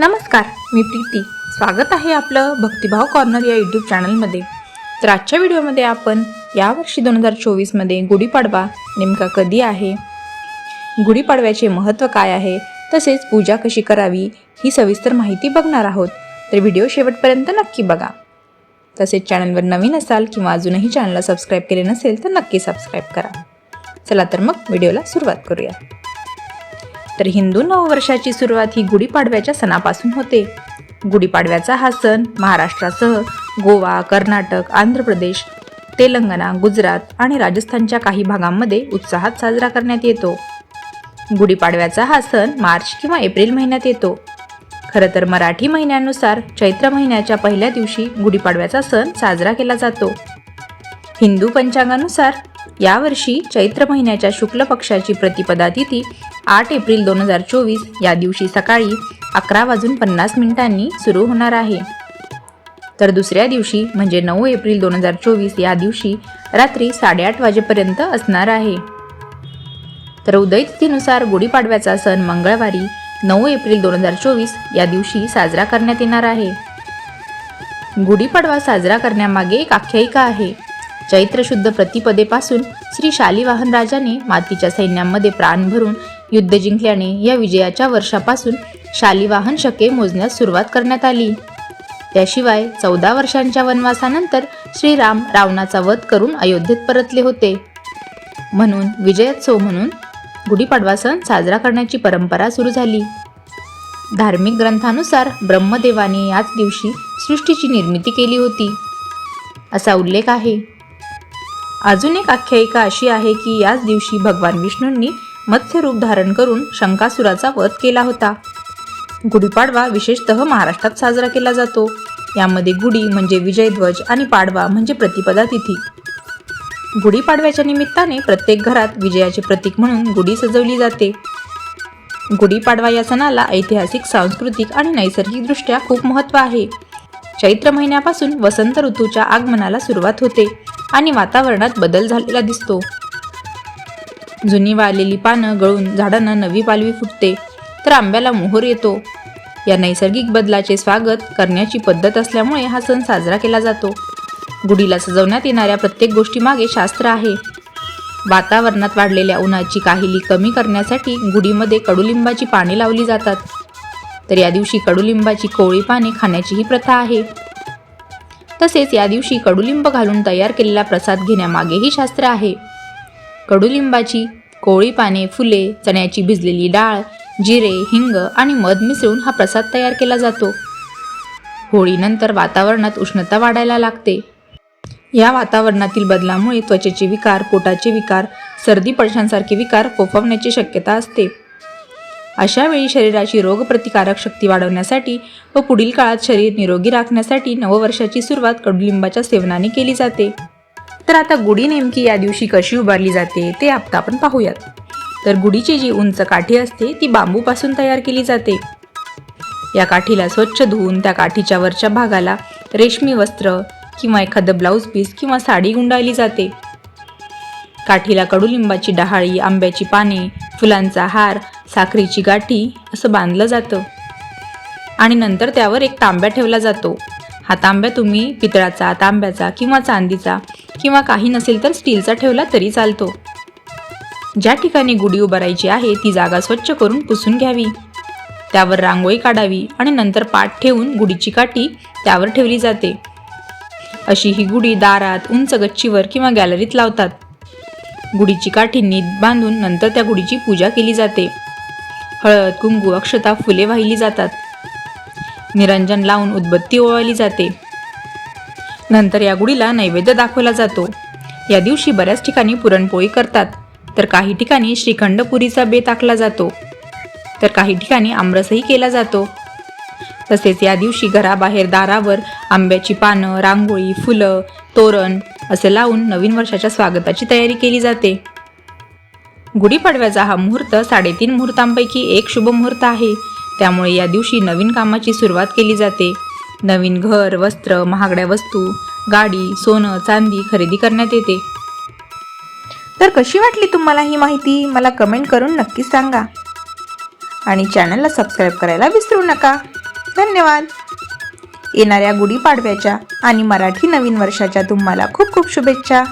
नमस्कार मी प्रीती. स्वागत आहे आपलं भक्तिभाव कॉर्नर या यूट्यूब चॅनलमध्ये. तर आजच्या व्हिडिओमध्ये आपण यावर्षी दोन हजार चोवीसमध्ये गुढीपाडवा नेमका कधी आहे गुढीपाडव्याचे महत्त्व काय आहे तसेच पूजा कशी करावी ही सविस्तर माहिती बघणार आहोत. तर व्हिडिओ शेवटपर्यंत नक्की बघा. तसेच चॅनलवर नवीन असाल किंवा अजूनही चॅनलला सबस्क्राईब केले नसेल तर नक्की सबस्क्राईब करा. चला तर मग व्हिडिओला सुरुवात करूया. तर हिंदू नववर्षाची सुरुवात ही गुढीपाडव्याच्या सणापासून होते. गुढीपाडव्याचा हा सण महाराष्ट्रासह गोवा कर्नाटक आंध्र प्रदेश तेलंगणा गुजरात आणि राजस्थानच्या काही भागांमध्ये उत्साहात साजरा करण्यात येतो. गुढीपाडव्याचा हा सण मार्च किंवा एप्रिल महिन्यात येतो. खरं तर मराठी महिन्यानुसार चैत्र महिन्याच्या पहिल्या दिवशी गुढीपाडव्याचा सण साजरा केला जातो. हिंदू पंचांगानुसार यावर्षी चैत्र महिन्याच्या शुक्ल पक्षाची प्रतिपदा तिथी आठ एप्रिल दोन हजार चोवीस या दिवशी सकाळी अकरा वाजून पन्नास मिनिटांनी सुरू होणार आहे. तर दुसऱ्या दिवशी म्हणजे नऊ एप्रिल दोन हजार चोवीस या दिवशी रात्री साडेआठ वाजेपर्यंत असणार आहे. तर उदय तिथीनुसार गुढीपाडव्याचा सण मंगळवारी नऊ एप्रिल दोन हजार चोवीस या दिवशी साजरा करण्यात येणार आहे. गुढीपाडवा साजरा करण्यामागे एक आख्यायिका आहे. चैत्र शुद्ध प्रतिपदेपासून श्री शालिवाहन राजाने मातीच्या सैन्यामध्ये प्राण भरून युद्ध जिंकल्याने या विजयाच्या वर्षापासून शालिवाहन शके मोजण्यास सुरुवात करण्यात आली. त्याशिवाय चौदा वर्षांच्या वनवासानंतर श्रीराम रावणाचा वध करून अयोध्येत परतले होते. म्हणून विजयोत्सव म्हणून गुढीपाडवा सण साजरा करण्याची परंपरा सुरू झाली. धार्मिक ग्रंथानुसार ब्रह्मदेवाने याच दिवशी सृष्टीची निर्मिती केली होती. असा उल्लेख आहे. अजून एक आख्यायिका अशी आहे की याच दिवशी भगवान विष्णूंनी मत्स्य रूप धारण करून शंकासुराचा वध केला होता. गुढीपाडवा विशेषतः महाराष्ट्रात साजरा केला जातो. यामध्ये गुढी म्हणजे विजयध्वज आणि पाडवा म्हणजे प्रतिपदा तिथी. गुढीपाडव्याच्या निमित्ताने प्रत्येक घरात विजयाचे प्रतीक म्हणून गुढी सजवली जाते. गुढीपाडवा या सणाला ऐतिहासिक सांस्कृतिक आणि नैसर्गिकदृष्ट्या खूप महत्त्व आहे. चैत्र महिन्यापासून वसंत ऋतूच्या आगमनाला सुरुवात होते. आणि वातावरणात बदल झालेला दिसतो. जुनी वाळलेली पानं गळून झाडांना नवी पालवी फुटते तर आंब्याला मोहर येतो. या नैसर्गिक बदलाचे स्वागत करण्याची पद्धत असल्यामुळे हा सण साजरा केला जातो. गुढीला सजवण्यात येणाऱ्या प्रत्येक गोष्टीमागे शास्त्र आहे. वातावरणात वाढलेल्या उन्हाची काहिली कमी करण्यासाठी गुढीमध्ये कडुलिंबाची पाने लावली जातात. तर या दिवशी कडुलिंबाची कोळी पाने खाण्याची ही प्रथा आहे. तसेच या दिवशी कडुलिंब घालून तयार केलेला प्रसाद घेण्यामागेही शास्त्र आहे. कडुलिंबाची कोळी पाने फुले चण्याची भिजलेली डाळ जिरे हिंग आणि मध मिसळून हा प्रसाद तयार केला जातो. होळीनंतर वातावरणात उष्णता वाढायला लागते. या वातावरणातील बदलामुळे त्वचेचे विकार पोटाचे विकार सर्दी पडशांसारखे विकार फोफवण्याची शक्यता असते. अशा वेळी शरीराची रोगप्रतिकारक शक्ती वाढवण्यासाठी व पुढील काळात शरीर निरोगी राखण्यासाठी नववर्षाची सुरुवात कडुलिंबाच्या सेवनाने केली जाते. तर आता गुढी नेमकी या दिवशी कशी उभारली जाते ते आता आपण पाहूयात. तर गुढीची जी उंच काठी असते ती बांबूपासून तयार केली जाते. या काठीला स्वच्छ धुवून त्या काठीच्या वरच्या भागाला रेशमी वस्त्र किंवा एखादं ब्लाऊज पीस किंवा साडी गुंडाळली जाते. काठीला कडुलिंबाची डहाळी आंब्याची पाने फुलांचा हार साखरेची गाठी असं बांधलं जातं. आणि नंतर त्यावर एक तांब्या ठेवला जातो. हा तांब्या तुम्ही पितळाचा तांब्याचा किंवा चांदीचा किंवा काही नसेल तर स्टीलचा ठेवला तरी चालतो. ज्या ठिकाणी गुढी उभारायची आहे ती जागा स्वच्छ करून पुसून घ्यावी. त्यावर रांगोळी काढावी आणि नंतर पाठ ठेवून गुढीची काठी त्यावर ठेवली जाते. अशी ही गुढी दारात उंच गच्चीवर किंवा गॅलरीत लावतात. गुढीची काठी नीट बांधून नंतर त्या गुढीची पूजा केली जाते. हळद कुंकू अक्षता फुले वाहिली जातात. निरंजन लावून उदबत्ती ओवाळली जाते. नंतर या गुढीला नैवेद्य दाखवला जातो. या दिवशी बऱ्याच ठिकाणी पुरणपोळी करतात तर काही ठिकाणी श्रीखंडपुरीचा बेत आखला जातो तर काही ठिकाणी आमरसही केला जातो. तसेच या दिवशी घराबाहेर दारावर आंब्याची पानं रांगोळी फुलं तोरण असे लावून नवीन वर्षाच्या स्वागताची तयारी केली जाते. गुढीपाडव्याचा हा मुहूर्त साडेतीन मुहूर्तांपैकी एक शुभ मुहूर्त आहे. त्यामुळे या दिवशी नवीन कामाची सुरुवात केली जाते. नवीन घर वस्त्र महागड्या वस्तू गाडी सोनं चांदी खरेदी करण्यात येते. तर कशी वाटली तुम्हाला ही माहिती? मला कमेंट करून नक्की सांगा. आणि चॅनलला सबस्क्राईब करायला विसरू नका. धन्यवाद. येणाऱ्या गुढीपाडव्याच्या आणि मराठी नवीन वर्षाच्या तुम्हाला खूप खूप शुभेच्छा.